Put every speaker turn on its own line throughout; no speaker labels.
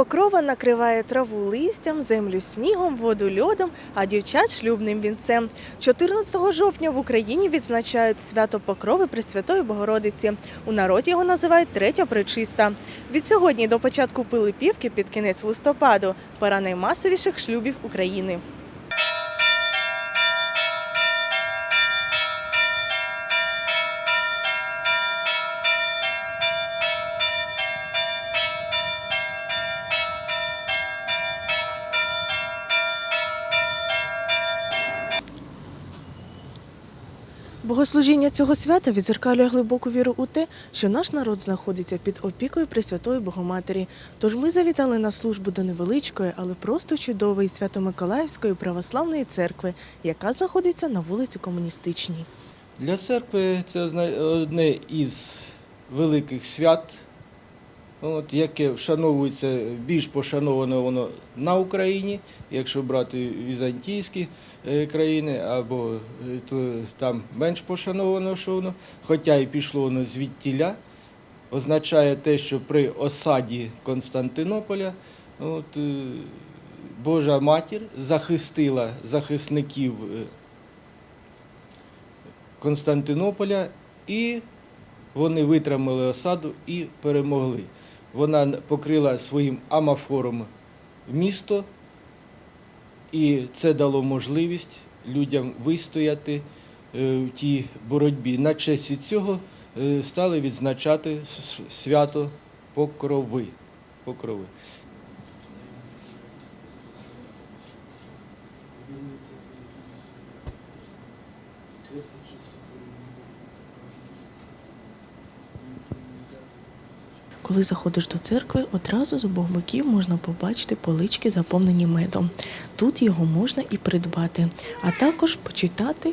покрова накриває траву листям, землю снігом, воду льодом, а дівчат шлюбним вінцем. 14 жовтня в Україні відзначають свято Покрови Пресвятої Богородиці. У народі його називають Третя Пречиста. Від сьогодні до початку Пилипівки під кінець листопаду пора наймасовіших шлюбів України. Богослужіння цього свята відзеркалює глибоку віру у те, що наш народ знаходиться під опікою Пресвятої Богоматері. Тож ми завітали на службу до невеличкої, але просто чудової Свято-Миколаївської православної церкви, яка знаходиться на вулиці Комуністичній.
Для церкви це одне із великих свят, от, яке вшановується, більш пошановано воно на Україні, якщо брати візантійські е, країни, або е, то там менш пошановано, що воно, хоча і пішло воно звідтіля, означає те, що при осаді Константинополя от, е, Божа матір захистила захисників Константинополя, і вони витримали осаду і перемогли. Вона покрила своїм амафором місто, і це дало можливість людям вистояти е, в тій боротьбі. На честь цього е, стали відзначати свято Покрови. Покрови.
Коли заходиш до церкви, одразу з обох боків можна побачити полички, заповнені медом. Тут його можна і придбати, а також почитати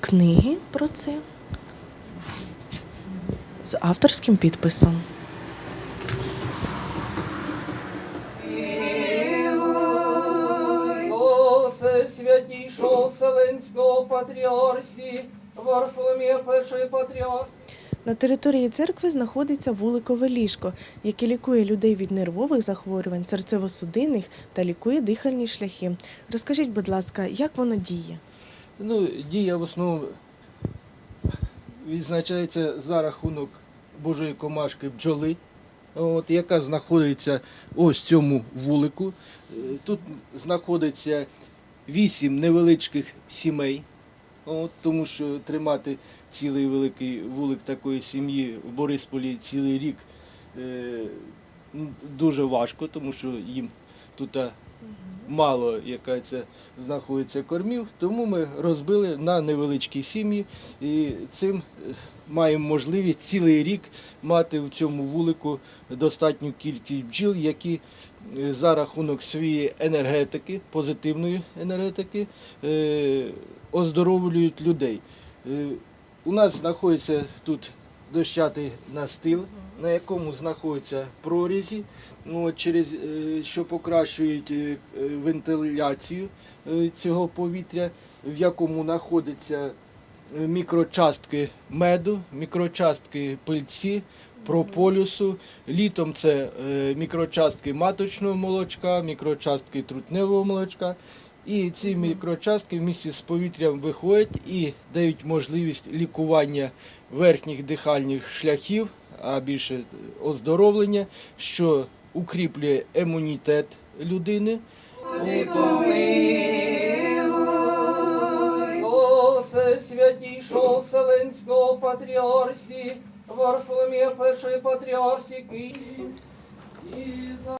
книги про це з авторським підписом.
О, святішого Вселенського патріарсі, Варфоломія першої патріарсі.
На території церкви знаходиться вуликове ліжко, яке лікує людей від нервових захворювань, серцево-судинних та лікує дихальні шляхи. Розкажіть, будь ласка, як воно діє?
Ну, дія в основному відзначається за рахунок Божої комашки бджоли, от, яка знаходиться ось в цьому вулику. Тут знаходиться вісім невеличких сімей, от, тому що тримати цілий великий вулик такої сім'ї в Борисполі цілий рік е, ну, дуже важко, тому що їм тут мало яка це знаходиться кормів, тому ми розбили на невеличкі сім'ї і цим е, маємо можливість цілий рік мати в цьому вулику достатню кількість бджіл, які е, за рахунок своєї енергетики, позитивної енергетики, е, оздоровлюють людей. У нас знаходиться тут дощатий настил, на якому знаходяться прорізі, ну, через, е, що покращують е, вентиляцію е, цього повітря, в якому знаходяться мікрочастки меду, мікрочастки пильці, прополюсу. Літом це мікрочастки маточного молочка, мікрочастки трутневого молочка. І ці мікрочастки в місті з повітрям виходять і дають можливість лікування верхніх дихальних шляхів, а більше оздоровлення, що укріплює імунітет людини. О, Вселенського патріарсі, Варфоломія першої патріарсі Київ.